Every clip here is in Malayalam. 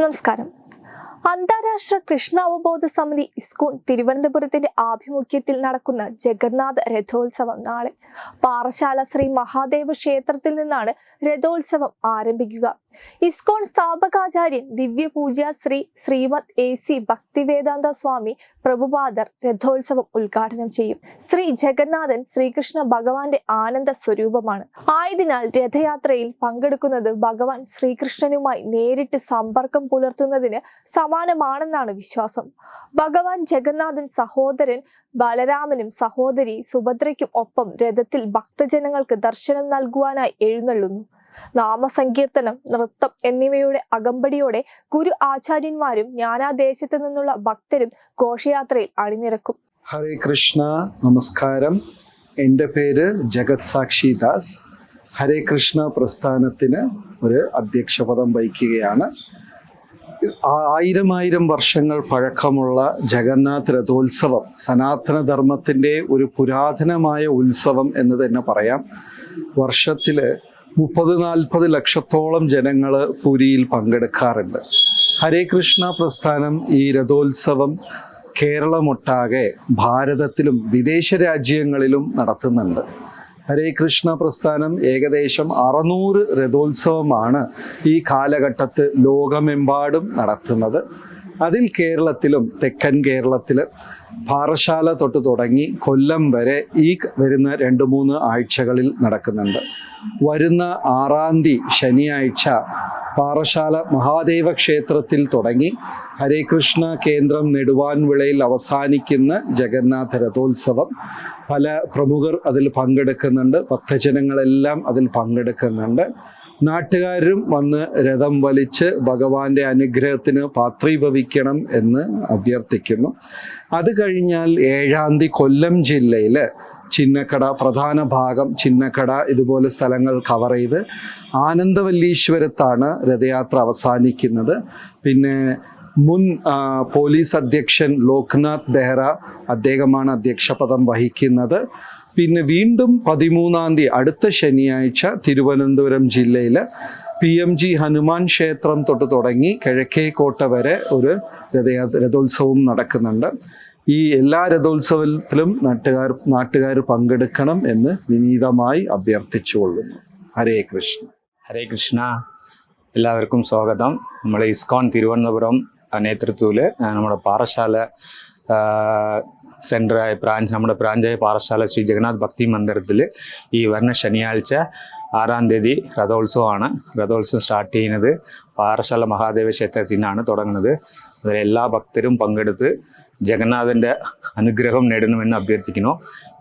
നമസ്കാരം. അന്താരാഷ്ട്ര കൃഷ്ണ അവബോധ സമിതി ഇസ്കോൺ തിരുവനന്തപുരത്തിന്റെ ആഭിമുഖ്യത്തിൽ നടക്കുന്ന ജഗന്നാഥ രഥോത്സവം നാളെ. പാറശാല ശ്രീ മഹാദേവ ക്ഷേത്രത്തിൽ നിന്നാണ് രഥോത്സവം ആരംഭിക്കുക. ഇസ്കോൺ സ്ഥാപകാചാര്യൻ ദിവ്യപൂജ ശ്രീ ശ്രീമദ് എ സി ഭക്തിവേദാന്ത സ്വാമി പ്രഭുപാദർ രഥോത്സവം ഉദ്ഘാടനം ചെയ്യും. ശ്രീ ജഗന്നാഥൻ ശ്രീകൃഷ്ണ ഭഗവാന്റെ ആനന്ദ സ്വരൂപമാണ്. ആയതിനാൽ രഥയാത്രയിൽ പങ്കെടുക്കുന്നത് ഭഗവാൻ ശ്രീകൃഷ്ണനുമായി നേരിട്ട് സമ്പർക്കം പുലർത്തുന്നതിന് സമാനമാണെന്നാണ് വിശ്വാസം. ഭഗവാൻ ജഗന്നാഥൻ സഹോദരൻ ബലരാമനും സഹോദരി സുഭദ്രയ്ക്കും ഒപ്പം രഥത്തിൽ ഭക്തജനങ്ങൾക്ക് ദർശനം നൽകുവാനായി എഴുന്നള്ളുന്നു. നാമസങ്കീർത്തനം നൃത്തം എന്നിവയുടെ അകമ്പടിയോടെ ഗുരു ആചാര്യന്മാരും നാനാദേശത്തു നിന്നുള്ള ഭക്തരും ഘോഷയാത്രയിൽ അണിനിരക്കും. ഹരേ കൃഷ്ണ നമസ്കാരം. എന്റെ പേര് ജഗത് സാക്ഷി ദാസ്. ഹരേ കൃഷ്ണ പ്രസ്ഥാനത്തിന് ഒരു അധ്യക്ഷപദം വഹിക്കുകയാണ്. ആയിരം ആയിരം വർഷങ്ങൾ പഴക്കമുള്ള ജഗന്നാഥ് രഥോത്സവം സനാതനധർമ്മത്തിന്റെ ഒരു പുരാതനമായ ഉത്സവം എന്ന് തന്നെ പറയാം. വർഷത്തിൽ മുപ്പത് നാൽപ്പത് ലക്ഷത്തോളം ജനങ്ങൾ പുരിയിൽ പങ്കെടുക്കാറുണ്ട്. ഹരേ കൃഷ്ണ പ്രസ്ഥാനം ഈ രഥോത്സവം കേരളമൊട്ടാകെ ഭാരതത്തിലും വിദേശ രാജ്യങ്ങളിലും നടത്തുന്നുണ്ട്. ഹരേ കൃഷ്ണ പ്രസ്ഥാനം ഏകദേശം അറുന്നൂറ് രഥോത്സവമാണ് ഈ കാലഘട്ടത്ത് ലോകമെമ്പാടും നടത്തുന്നത്. അതിൽ കേരളത്തിലും തെക്കൻ കേരളത്തിൽ പാറശാല തൊട്ട് തുടങ്ങി കൊല്ലം വരെ ഈ വരുന്ന രണ്ട് മൂന്ന് ആഴ്ചകളിൽ നടക്കുന്നുണ്ട്. വരുന്ന ആറാം തീയതി ശനിയാഴ്ച പാറശാല മഹാദേവ ക്ഷേത്രത്തിൽ തുടങ്ങി ഹരേ കൃഷ്ണ കേന്ദ്രം നെടുവാൻവിളയിൽ അവസാനിക്കുന്ന ജഗന്നാഥ രഥോത്സവം. പല പ്രമുഖർ അതിൽ പങ്കെടുക്കുന്നുണ്ട്. ഭക്തജനങ്ങളെല്ലാം അതിൽ പങ്കെടുക്കുന്നുണ്ട്. നാട്ടുകാരും വന്ന് രഥം വലിച്ച് ഭഗവാന്റെ അനുഗ്രഹത്തിന് പാത്രീഭവിക്കണം എന്ന് അഭ്യർത്ഥിക്കുന്നു. അത് കഴിഞ്ഞാൽ ഏഴാം തീയതി കൊല്ലം ജില്ലയിൽ ചിന്നക്കട പ്രധാന ഭാഗം ചിന്നക്കട ഇതുപോലെ സ്ഥലങ്ങൾ കവർ ചെയ്ത് ആനന്ദവല്ലീശ്വരത്താണ് രഥയാത്ര അവസാനിക്കുന്നത്. പിന്നെ മുൻ പോലീസ് അധ്യക്ഷൻ ലോക്നാഥ് ബെഹ്റ അദ്ദേഹമാണ് അധ്യക്ഷപദം വഹിക്കുന്നത്. പിന്നെ വീണ്ടും പതിമൂന്നാം തീയതി അടുത്ത ശനിയാഴ്ച തിരുവനന്തപുരം ജില്ലയിൽ പി എം ജി ഹനുമാൻ ക്ഷേത്രം തൊട്ട് തുടങ്ങി കിഴക്കേക്കോട്ട വരെ ഒരു രഥയാ രഥോത്സവം നടക്കുന്നുണ്ട്. ഈ എല്ലാ രഥോത്സവത്തിലും നാട്ടുകാർ നാട്ടുകാർ പങ്കെടുക്കണം എന്ന് വിനീതമായി അഭ്യർത്ഥിച്ചുകൊള്ളുന്നു. ഹരേ കൃഷ്ണ. ഹരേ കൃഷ്ണ. എല്ലാവർക്കും സ്വാഗതം. നമ്മൾ ഇസ്കോൺ തിരുവനന്തപുരം നേതൃത്വത്തിൽ നമ്മുടെ പാറശാല സെന്ററായ ബ്രാഞ്ച് നമ്മുടെ ബ്രാഞ്ചായ പാറശാല ശ്രീ ജഗന്നാഥ് ഭക്തി മന്ദിരത്തിൽ ഈ വരുന്ന ശനിയാഴ്ച ആറാം തീയതി രഥോത്സവമാണ്. രഥോത്സവം സ്റ്റാർട്ട് ചെയ്യുന്നത് പാറശാല മഹാദേവ ക്ഷേത്രത്തിൽ നിന്നാണ് തുടങ്ങുന്നത്. അതിൽ എല്ലാ ഭക്തരും പങ്കെടുത്ത് ജഗന്നാഥന്റെ അനുഗ്രഹം നേടണമെന്ന് അഭ്യർത്ഥിക്കുന്നു.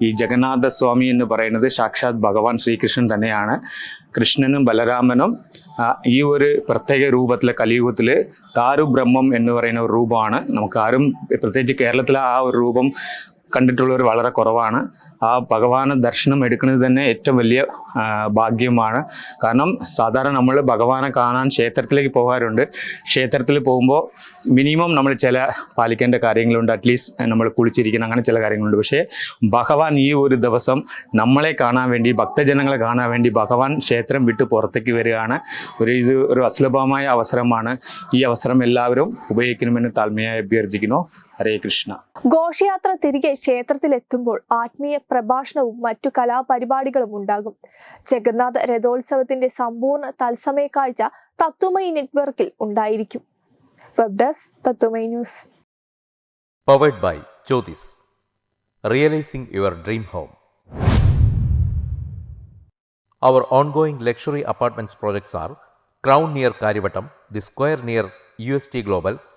ഈ ജഗന്നാഥ സ്വാമി എന്ന് പറയുന്നത് സാക്ഷാത് ഭഗവാൻ ശ്രീകൃഷ്ണൻ തന്നെയാണ്. കൃഷ്ണനും ബലരാമനും ഈ ഒരു പ്രത്യേക രൂപത്തിലെ കലിയുഗത്തിൽ താരു ബ്രഹ്മം എന്ന് പറയുന്ന ഒരു രൂപമാണ്. നമുക്ക് ആരും പ്രത്യേകിച്ച് കേരളത്തിലെ ആ ഒരു രൂപം കണ്ടിട്ടുള്ളവർ വളരെ കുറവാണ്. ആ ഭഗവാന് ദർശനം എടുക്കുന്നത് തന്നെ ഏറ്റവും വലിയ ഭാഗ്യമാണ്. കാരണം സാധാരണ നമ്മൾ ഭഗവാനെ കാണാൻ ക്ഷേത്രത്തിലേക്ക് പോകാറുണ്ട്. ക്ഷേത്രത്തിൽ പോകുമ്പോൾ മിനിമം നമ്മൾ ചില പാലിക്കേണ്ട കാര്യങ്ങളുണ്ട്. അറ്റ്ലീസ്റ്റ് നമ്മൾ കുളിച്ചിരിക്കണം അങ്ങനെ ചില കാര്യങ്ങളുണ്ട്. പക്ഷേ ഭഗവാൻ ഈ ഒരു ദിവസം നമ്മളെ കാണാൻ വേണ്ടി ഭക്തജനങ്ങളെ കാണാൻ വേണ്ടി ഭഗവാൻ ക്ഷേത്രം വിട്ട് പുറത്തേക്ക് വരികയാണ്. ഒരു ഇത് ഒരു അസുലഭമായ അവസരമാണ്. ഈ അവസരം എല്ലാവരും ഉപയോഗിക്കണമെന്ന് താഴ്മയായി അഭ്യർത്ഥിക്കുന്നു. ഹരേ കൃഷ്ണ. ഘോഷയാത്ര തിരികെ ക്ഷേത്രത്തിലെത്തുമ്പോൾ ആത്മീയ പ്രഭാഷണവും മറ്റു കലാപരിപാടികളും ഉണ്ടാകും. ജഗന്നാഥ രഥോത്സവത്തിന്റെ സമ്പൂർണ തത്സമയ കാഴ്ച തത്വമയി നെറ്റ്വർക്കിൽ ഉണ്ടായിരിക്കും. Web desk Tatwamayi news. Luxury apartments projects R crown near Kariavattom the square near U S T Crown